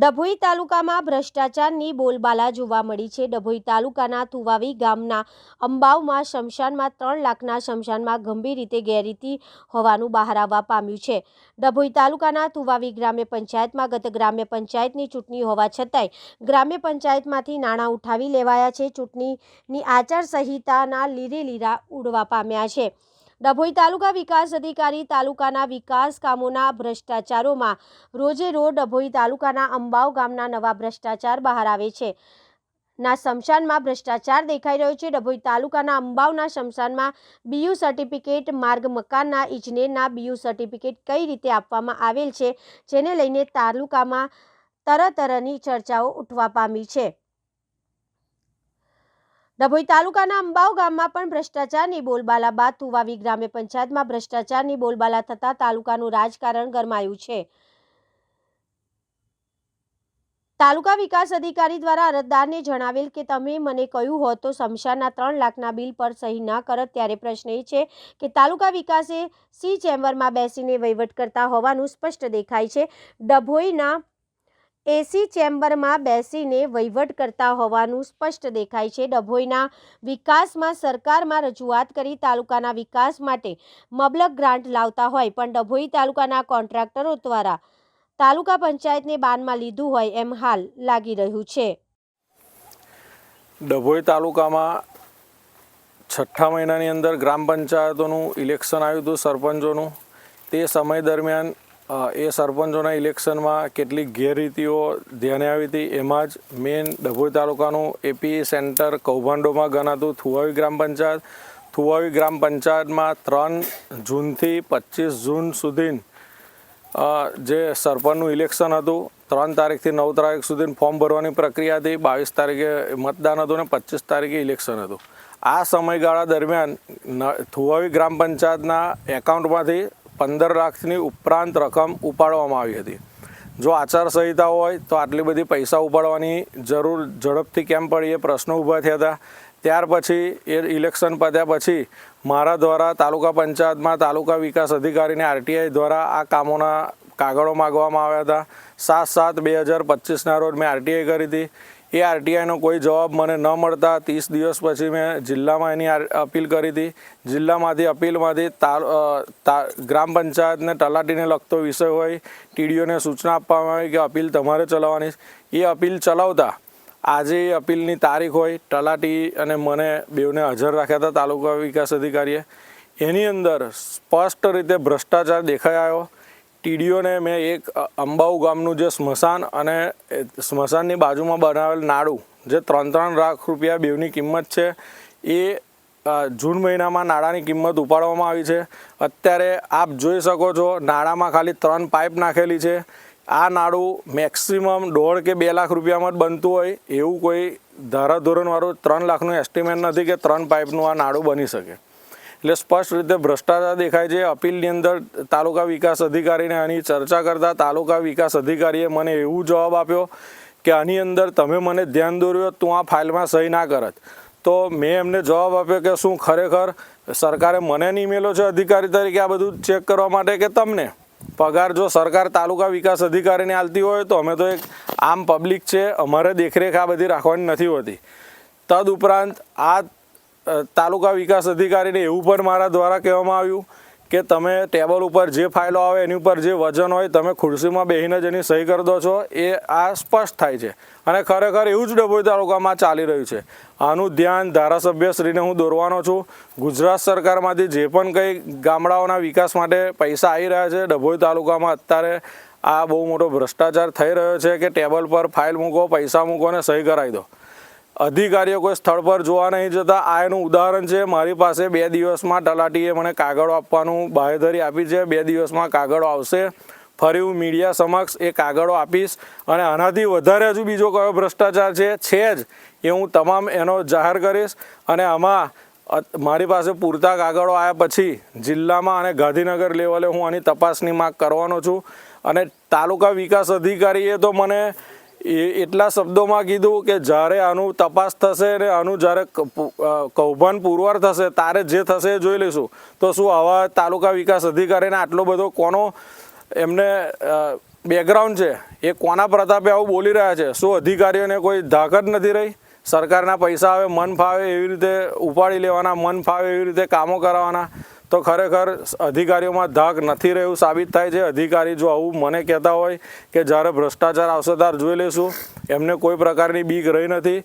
ડભોઈ તાલુકામાં ભ્રષ્ટાચારની બોલબાલા જોવા મળી છે. ડભોઈ તાલુકાના થુવાવી ગામના અંબાવમાં શમશાનમાં ત્રણ લાખના શમશાનમાં ગંભીર રીતે ગેરરીતિ હોવાનું બહાર આવવા પામ્યું છે. ડભોઈ તાલુકાના થુવાવી ગ્રામ્ય પંચાયતમાં ગત ગ્રામ્ય પંચાયતની ચૂંટણી હોવા છતાંય ગ્રામ્ય પંચાયતમાંથી નાણાં ઉઠાવી લેવાયા છે. ચૂંટણીની આચારસંહિતાના લીરે લીરા ઉડવા પામ્યા છે. ડભોઈ તાલુકા વિકાસ અધિકારી તાલુકાના વિકાસ કામોના ભ્રષ્ટાચારોમાં રોજે રોજ ડભોઈ તાલુકાના અંબાવ ગામના નવા ભ્રષ્ટાચાર બહાર આવે છે. ના શમશાનમાં ભ્રષ્ટાચાર દેખાઈ રહ્યો છે. ડભોઈ તાલુકાના અંબાવના શમશાનમાં બીયુ સર્ટિફિકેટ, માર્ગ મકાનના ઇજનેરના બીયુ સર્ટિફિકેટ કઈ રીતે આપવામાં આવેલ છે? જેને લઈને તાલુકામાં તરતરની ચર્ચાઓ ઉઠવા પામી છે. ડભોઈ તાલુકાના અંબાવ ગામમાં પણ ભ્રષ્ટાચારની બોલબાલા બાદ તુવાવી ગ્રામ્ય પંચાયતમાં ભ્રષ્ટાચારની બોલબાલા થતાં તાલુકાનું રાજકારણ ગરમાયું છે. તાલુકા વિકાસ અધિકારી દ્વારા અરજદારને જણાવેલ કે, તમે મને કહ્યું હોત તો શમશાનના ત્રણ લાખના બિલ પર સહી ના કરત ત્યારે પ્રશ્ન એ છે કે, તાલુકા વિકાસે સી ચેમ્બરમાં બેસીને વહીવટ કરતા હોવાનું સ્પષ્ટ દેખાય છે. ડભોઈના એસી ચેમ્બરમાં બેસીને વહીવટ કરતા હોવાનું સ્પષ્ટ દેખાય છે. ડભોઈના વિકાસમાં સરકારમાં રજૂઆત કરી તાલુકાના વિકાસ માટે મબલક ગ્રાન્ટ લાવતા હોય, પણ ડભોઈ તાલુકાના કોન્ટ્રાક્ટરો દ્વારા તાલુકા પંચાયતને બાનમાં લીધું હોય એમ હાલ લાગી રહ્યું છે. ડભોઈ તાલુકામાં છઠ્ઠા મહિનાની અંદર ગ્રામ પંચાયતોનું ઇલેક્શન આવ્યું હતું, સરપંચોનું. તે સમય દરમિયાન એ સરપંચોના ઇલેક્શનમાં કેટલીક ગેરરીતિઓ ધ્યાને આવી હતી. એમાં જ મેઇન ડભોઈ તાલુકાનું એપી સેન્ટર કૌભાંડોમાં ગણાતું થુવાવી ગ્રામ પંચાયત. થુવાવી ગ્રામ પંચાયતમાં ત્રણ જૂનથી પચીસ જૂન સુધી જે સરપંચનું ઇલેક્શન હતું, ત્રણ તારીખથી નવ તારીખ સુધી ફોર્મ ભરવાની પ્રક્રિયા હતી. બાવીસ તારીખે મતદાન હતું ને પચીસ તારીખે ઇલેક્શન હતું. આ સમયગાળા દરમિયાન થુવાવી ગ્રામ પંચાયતના એકાઉન્ટમાંથી પંદર લાખની ઉપરાંત રકમ ઉપાડવામાં આવી હતી. જો આચારસંહિતા હોય તો આટલી બધી પૈસા ઉપાડવાની જરૂર ઝડપથી કેમ પડી એ પ્રશ્નો ઊભા થયા હતા. ત્યાર પછી એ ઇલેક્શન પત્યા પછી મારા દ્વારા તાલુકા પંચાયતમાં તાલુકા વિકાસ અધિકારીને આરટીઆઈ દ્વારા આ કામોના કાગળો માગવામાં આવ્યા હતા. સાત સાત બે હજાર પચીસના રોજ મેં આરટીઆઈ કરી હતી. એ આરટીઆઈનો કોઈ જવાબ મને ન મળતા ત્રીસ દિવસ પછી મેં જિલ્લામાં એની અપીલ કરી હતી. જિલ્લામાંથી અપીલમાંથી ગ્રામ પંચાયતને તલાટીને લગતો વિષય હોય ટીડીઓને સૂચના આપવામાં આવી કે અપીલ તમારે ચલાવવાની એ અપીલ ચલાવતા આજે એ અપીલની તારીખ હોય, તલાટી અને મને બેઉને હાજર રાખ્યા હતા તાલુકા વિકાસ અધિકારીએ. એની અંદર સ્પષ્ટ રીતે ભ્રષ્ટાચાર દેખાઈ આવ્યો. ટીડીઓને મેં એક અંબાઉ ગામનું જે સ્મશાન અને સ્મશાનની બાજુમાં બનાવેલ નાડું, જે ત્રણ ત્રણ લાખ રૂપિયા બેવની કિંમત છે, એ જૂન મહિનામાં નાણાંની કિંમત ઉપાડવામાં આવી છે. અત્યારે આપ જોઈ શકો છો નાણાંમાં ખાલી ત્રણ પાઇપ નાખેલી છે. આ નાડું મેક્સિમમ દોઢ કે બે લાખ રૂપિયામાં જ બનતું હોય, એવું કોઈ ધારાધોરણવાળું ત્રણ લાખનું એસ્ટિમેટ નથી કે ત્રણ પાઇપનું આ નાડું બની શકે. એટલે સ્પષ્ટ રીતે ભ્રષ્ટાચાર દેખાય છે. અપીલની અંદર તાલુકા વિકાસ અધિકારીને આની ચર્ચા કરતા તાલુકા વિકાસ અધિકારીએ મને એવું જવાબ આપ્યો કે આની અંદર તમે મને ધ્યાન દોર્યો, તું આ ફાઇલમાં સહી ના કરત. તો મેં એમને જવાબ આપ્યો કે શું ખરેખર સરકારે મને નહીં મેલો છે અધિકારી તરીકે આ બધું ચેક કરવા માટે કે તમને? પગાર જો સરકાર તાલુકા વિકાસ અધિકારીને આલતી હોય તો અમે તો એક આમ પબ્લિક છે, અમારે દેખરેખ આ બધી રાખવાની નથી હોતી. તદ ઉપરાંત આ તાલુકા વિકાસ અધિકારીને એવું પણ મારા દ્વારા કહેવામાં આવ્યું કે તમે ટેબલ ઉપર જે ફાઇલો આવે એની ઉપર જે વજન હોય તમે ખુરશીમાં બેસીને જ એની સહી કરી દો છો, એ આ સ્પષ્ટ થાય છે. અને ખરેખર એવું જ ડભોઈ તાલુકામાં ચાલી રહ્યું છે. આનું ધ્યાન ધારાસભ્યશ્રીને હું દોરવાનો છું. ગુજરાત સરકારમાંથી જે પણ કંઈ ગામડાઓના વિકાસ માટે પૈસા આવી રહ્યા છે, ડભોઈ તાલુકામાં અત્યારે આ બહુ મોટો ભ્રષ્ટાચાર થઈ રહ્યો છે કે ટેબલ પર ફાઇલ મૂકો, પૈસા મૂકો અને સહી કરાવી દો. અધિકારીઓ કોઈ સ્થળ પર જોવા નહીં જતા આ એનું ઉદાહરણ છે. મારી પાસે બે દિવસમાં તલાટીએ મને કાગળો આપવાનું બાહેધરી આપી છે. બે દિવસમાં કાગળો આવશે. ફરી હું મીડિયા સમક્ષ એ કાગળો આપીશ અને આનાથી વધારે હજુ બીજો કયો ભ્રષ્ટાચાર છે? છે જ. એ હું તમામ એનો જાહેર કરીશ અને આમાં મારી પાસે પૂરતા કાગળો આવ્યા પછી જિલ્લામાં અને ગાંધીનગર લેવલે હું આની તપાસની માગ કરવાનો છું. અને તાલુકા વિકાસ અધિકારીએ તો મને એ એટલા શબ્દોમાં કીધું કે જ્યારે આનું તપાસ થશે ને આનું જ્યારે કૌભાંડ પુરવાર થશે, તારે જે થશે એ જોઈ લઈશું. તો શું આવા તાલુકા વિકાસ અધિકારીને આટલો બધો કોનો એમને બેકગ્રાઉન્ડ છે, એ કોના પ્રતાપે આવું બોલી રહ્યા છે? શું અધિકારીઓને કોઈ ધાક જ નથી રહી? સરકારના પૈસા આવે, મન ફાવે એવી રીતે ઉપાડી લેવાના, મન ફાવે એવી રીતે કામો કરાવવાના તો ખરેખર અધિકારીઓમાં ધાક નથી રહ્યું સાબિત થાય છે. અધિકારી જો આવું મને કહેતા હોય કે જ્યારે ભ્રષ્ટાચાર આવશે ત્યારે જોઈ લઈશું, એમને કોઈ પ્રકારની બીક રહી નથી.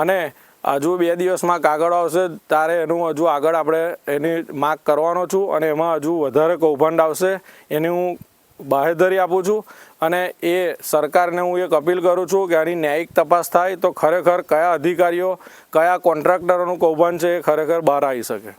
અને હજુ બે દિવસમાં કાગળ આવશે, ત્યારે એનું હજુ આગળ આપણે એની માગ કરવાનો છું અને એમાં હજુ વધારે કૌભાંડ આવશે એની હું બાહેધરી આપું છું. અને એ સરકારને હું એક અપીલ કરું છું કે આની ન્યાયિક તપાસ થાય તો ખરેખર કયા અધિકારીઓ, કયા કોન્ટ્રાક્ટરોનું કૌભાંડ છે એ ખરેખર બહાર આવી શકે.